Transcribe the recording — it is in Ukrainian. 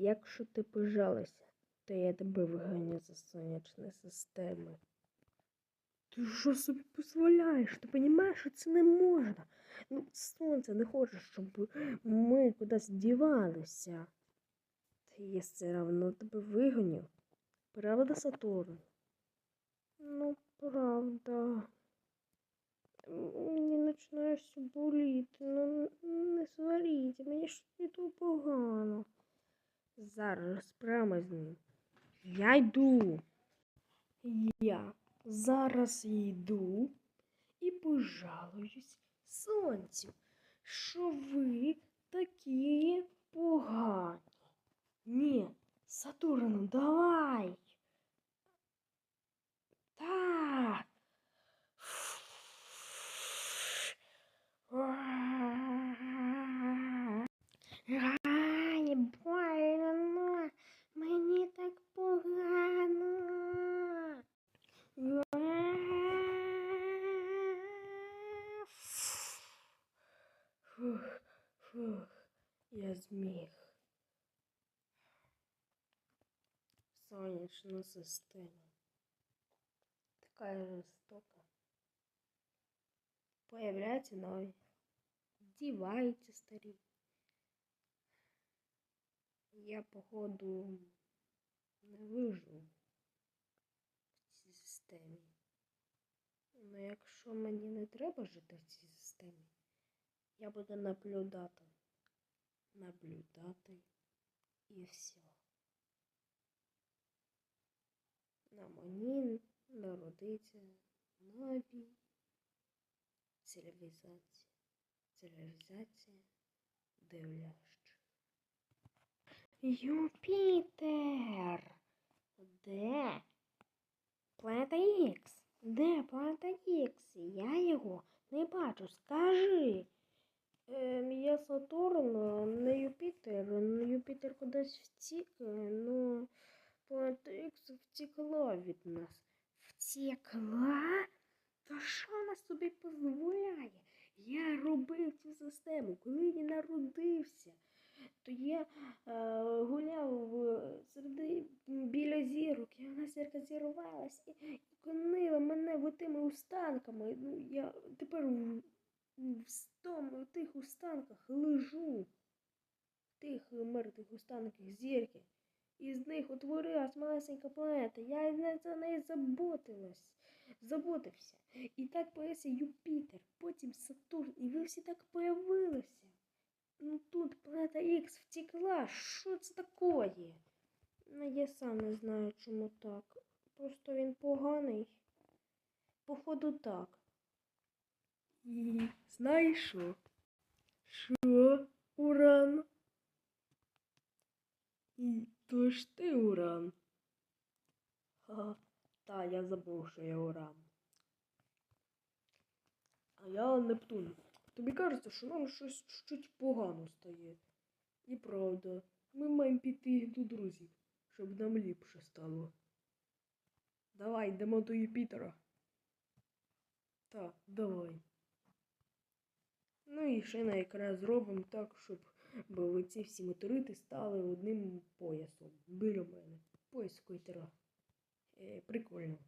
Якщо ти пожалися, то я тебе виганю за сонячної системи. Ти що собі дозволяєш? Ти розумієш, що це не можна? Ну, сонце не хоче, щоб ми кудись дівалися. Та я все одно тебе виганю. Правда, Сатурн? Ну, правда. Мені починає все боліти. Ну, не сваріть, мені ж не то погано. Зараз розправимо з ним. Я йду. Я зараз йду і пожалуюсь сонцю, що ви такі погані. Ні, Сатурну, давай. Так. Ай, больно, мені так погано. Фух, фух, я зміг. Сонячна система. Така жорстока. Появляються нові. Діваються старі. Я, походу, не вижу в цій системі. Ну, якщо мені не треба жити в цій системі, я буду наблюдати. Наблюдати і все. На мені народиться нові цивілізації. Цивілізація дивлящих. Юпітер. Де? Планета Ікс. Де планета Ікс? Я його не бачу. Скажи. Ем, я Сатурн, не Юпітер. Юпітер кудись втік, ну планета Ікс втекла від нас. Втекла? Та що вона собі дозволяє? Я робив цю систему, коли я народився то я е, гуляв серед біля зірок, і вона зірка зірвалась і конила мене в тими устанками. Ну, я тепер в, тих устанках лежу, в тих мертвих устанках зірки. І з них утворилась малесенька планета. Я за неї заботилась, заботився. І так появився Юпітер, потім Сатурн, і ви всі так появилися. Ну тут планета Х втекла. Що це такое? Ну, я сам не знаю, чому так. Просто він поганий. Походу так. І знаєш що? Що, Уран? І то ж ти Уран. Ха, та, я забув, що я Уран. А я Нептун. Тобі кажеться, що нам щось чуть погано стає. І правда, ми маємо піти до друзів, щоб нам ліпше стало. Давай, йдемо до Юпітера. Так, давай. Ну і ще якраз зробимо так, щоб бо ці всі моторити стали одним поясом. Біля. Пояс Койтера. Е, прикольно.